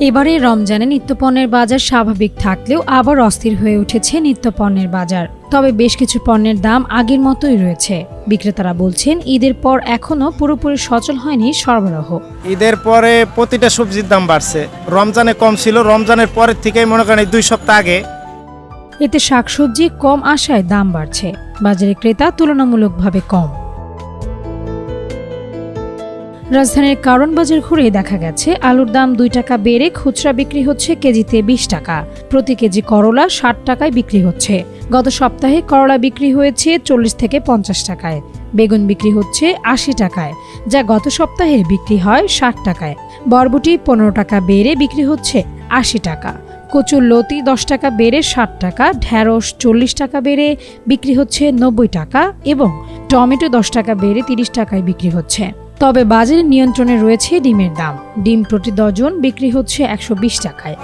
এবারে রমজানে নিত্যপণ্যের বাজার স্বাভাবিক থাকলেও আবার অস্থির হয়ে উঠেছে নিত্যপণ্যের বাজার। তবে বেশ কিছু পণ্যের দাম আগের মতোই রয়েছে। বিক্রেতারা বলছেন ঈদের পর এখনও পুরোপুরি সচল হয়নি সরবরাহ। ঈদের পরে প্রতিটা সবজির দাম বাড়ছে। রমজানে কম ছিল রমজানের পরের থেকেই মনে করেন দুই সপ্তাহ আগে। এতে শাকসবজি কম আসায় দাম বাড়ছে। বাজারে ক্রেতা তুলনামূলকভাবে কম। রাজধানীর কারণ বাজার ঘুরে দেখা গেছে, আলুর দাম দুই টাকা বেড়ে খুচরা বিক্রি হচ্ছে কেজিতে বিশ টাকা। প্রতি কেজি করলা ষাট টাকায় বিক্রি হচ্ছে। গত সপ্তাহে করলা বিক্রি হয়েছে চল্লিশ থেকে পঞ্চাশ টাকায়। বেগুন বিক্রি হচ্ছে আশি টাকায়, যা গত সপ্তাহে বিক্রি হয় ষাট টাকায়। বরবটি পনেরো টাকা বেড়ে বিক্রি হচ্ছে আশি টাকা। কচুর লতি দশ টাকা বেড়ে ষাট টাকা, ঢ্যাঁড়স চল্লিশ টাকা বেড়ে বিক্রি হচ্ছে নব্বই টাকা এবং টমেটো দশ টাকা বেড়ে তিরিশ টাকায় বিক্রি হচ্ছে। তবে বাজারে নিয়ন্ত্রণে রয়েছে ডিমের দাম। ডিম প্রতি ডজন বিক্রি হচ্ছে একশো বিশ টাকায়।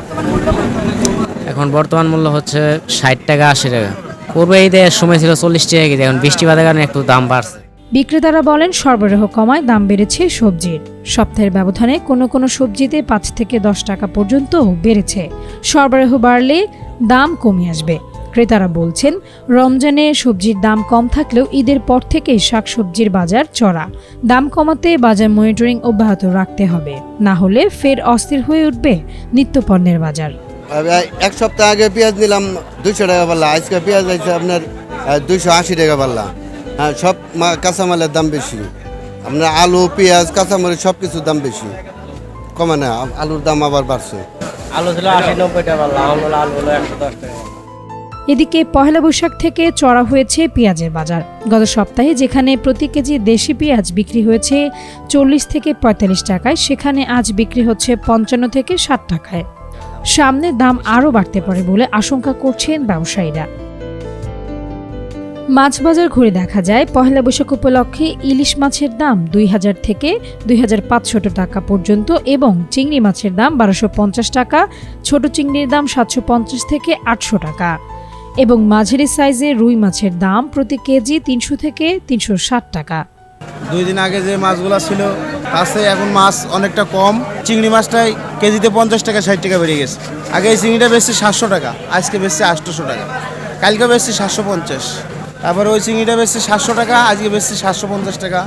এখন বর্তমান মূল্য হচ্ছে ষাট টাকা আশি টাকা। পূর্বে ঈদের সময় ছিল চল্লিশ টাকা কেজি এখন বৃষ্টি বাদের কারণে একটু দাম বাড়ছে। বিক্রেতারা বলেন সরবরাহ কমায় দাম বেড়েছে সবজির। সপ্তাহের ব্যবধানে কোনো কোনো সবজিতে পাঁচ থেকে দশ টাকা পর্যন্ত বেড়েছে। সরবরাহ বাড়লে দাম কমে আসবে। ক্রেতারা বলছেন রমজানে সবজির দাম কম থাকলেও ঈদের পর থেকেই শাকসবজির বাজার চড়া। দাম কমাতে বাজার মনিটরিং অব্যাহত রাখতে হবে। না হলে ফের অস্থির হয়ে উঠবে নিত্যপণ্যের বাজার। এক সপ্তাহ আগে পেঁয়াজ নিলাম দুইশো টাকা পাল্লা আজকে পেঁয়াজ আছে আপনার দুইশো আশি টাকা পাল্লা। হ্যাঁ সব মা- কাঁচামালের দাম বেশি। আপনার আলু পেঁয়াজ কাঁচামরিচ সব কিছুর দাম বেশি। কমে না আলুর দাম আবার বাড়ছে। আলু ছিল আশি নব্বই টাকা আলু হলো আলু হলো একশো দশ টাকা। এদিকে পহেলা বৈশাখ থেকে চড়া হয়েছে পেঁয়াজের বাজার। গত সপ্তাহে যেখানে প্রতি কেজি দেশি পেঁয়াজ বিক্রি হয়েছে চল্লিশ থেকে পঁয়তাল্লিশ টাকায়, সেখানে আজ বিক্রি হচ্ছে পঞ্চান্ন থেকে ষাট টাকায়। সামনে দাম আরও বাড়তে পারে বলে আশঙ্কা করছেন ব্যবসায়ীরা। মাছ বাজার ঘুরে দেখা যায়, পহেলা বৈশাখ উপলক্ষে ইলিশ মাছের দাম দুই হাজার থেকে দুই হাজার পাঁচশত টাকা পর্যন্ত এবং চিংড়ি মাছের দাম বারোশো পঞ্চাশ টাকা, ছোট চিংড়ির দাম সাতশো পঞ্চাশ থেকে আটশো টাকা। এবং মাঝারি সাইজের রুই মাছের দাম প্রতি কেজি তিনশো থেকে তিনশো ষাট টাকা। দুই দিন আগে যে মাছগুলো ছিল, তাতে এখন মাছ অনেকটা কম। চিংড়ি মাছটাই কেজিতে পঞ্চাশ টাকা, ষাট টাকা বেড়ে গেছে। আগে এই চিংড়িটা বেশি সাতশো টাকা, আজকে বেশি আটশোশো টাকা। কালকে বেশি সাতশো পঞ্চাশ। তারপরে ওই চিংড়িটা বেশি সাতশো টাকা, আজকে বেশি সাতশো পঞ্চাশ টাকা।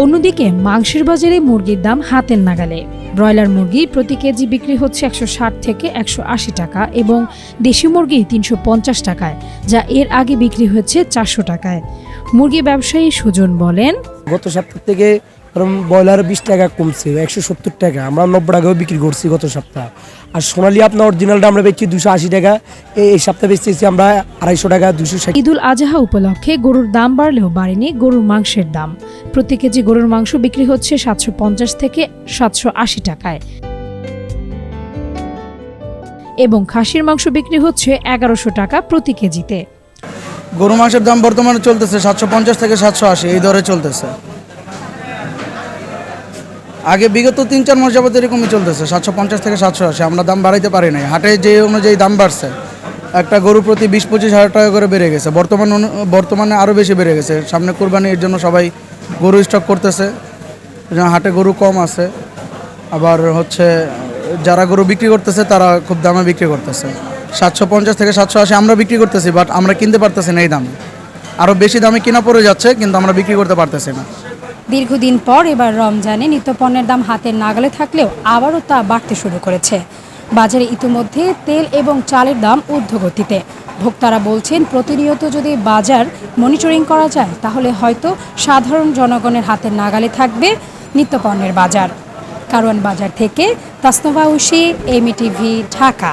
অন্যদিকে মাংসের বাজারে মুরগির দাম হাতের নাগালে। ব্রয়লার মুরগি প্রতি কেজি বিক্রি হচ্ছে একশো ষাট থেকে একশো আশি টাকা এবং দেশি মুরগি তিনশো পঞ্চাশ টাকায় যা এর আগে বিক্রি হচ্ছে চারশো টাকায়। মুরগি ব্যবসায়ী সুজন বলেন গত সপ্তাহ থেকে ব্রয়লার বিশ টাকা কমছে একশো সত্তর টাকা। আমরা নব্বই টাকাও বিক্রি করছি গত সপ্তাহ। আর সোনালি আপনার অরিজিনালটা আমরা বেচছি দুশো আশি টাকা। এই সপ্তাহে বেচতেছি আমরা আড়াইশো টাকা দুশো ঈদুল আজহা উপলক্ষে গরুর দাম বাড়লেও বাড়েনি গরুর মাংসের দাম। প্রতি কেজি গরুর মাংস বিক্রি হচ্ছে সাতশো পঞ্চাশ থেকে সাতশো আশি টাকায়। এবং খাসির মাংস বিক্রি হচ্ছে এগারোশো টাকা প্রতি কেজিতে। গরু মাংসের দাম বর্তমানে চলতেছে সাতশো পঞ্চাশ থেকে সাতশো আশি, এই দরে চলতেছে। আগে বিগত তিন চার মাস যাবত এরকমই চলতেছে, সাতশো পঞ্চাশ থেকে সাতশো আশি, আমরা দাম বাড়াইতে পারি নাই। হাটে যে অনুযায়ী দাম বাড়ছে একটা গরু প্রতি বিশ, পঁচিশ হাজার টাকা করে বেড়ে গেছে। বর্তমান বর্তমানে আরও বেশি বেড়ে গেছে। সামনে কোরবানির জন্য সবাই গরু স্টক করতেছে। হাটে গরু কম আছে। আবার হচ্ছে যারা গরু বিক্রি করতেছে, তারা খুব দামে বিক্রি করতেছে। সাতশো পঞ্চাশ থেকে সাতশো আশি আমরা বিক্রি করতেছি বাট আমরা কিনতে পারতেছি না এই দামে। আরও বেশি দামে কেনা পড়ে যাচ্ছে, কিন্তু আমরা বিক্রি করতে পারতেছি না। দীর্ঘদিন পর এবার রমজানে নিত্যপণ্যের দাম হাতের নাগালে থাকলেও আবারও তা বাড়তে শুরু করেছে। বাজারে ইতিমধ্যে তেল এবং চালের দাম ঊর্ধ্বগতিতে। ভোক্তারা বলছেন, প্রতিনিয়ত যদি বাজার মনিটরিং করা যায়, তাহলে হয়তো সাধারণ জনগণের হাতে নাগালে থাকবে নিত্যপণ্যের বাজার। কারওয়ান বাজার থেকে তাসনোভা উশি এমি টিভি ঢাকা।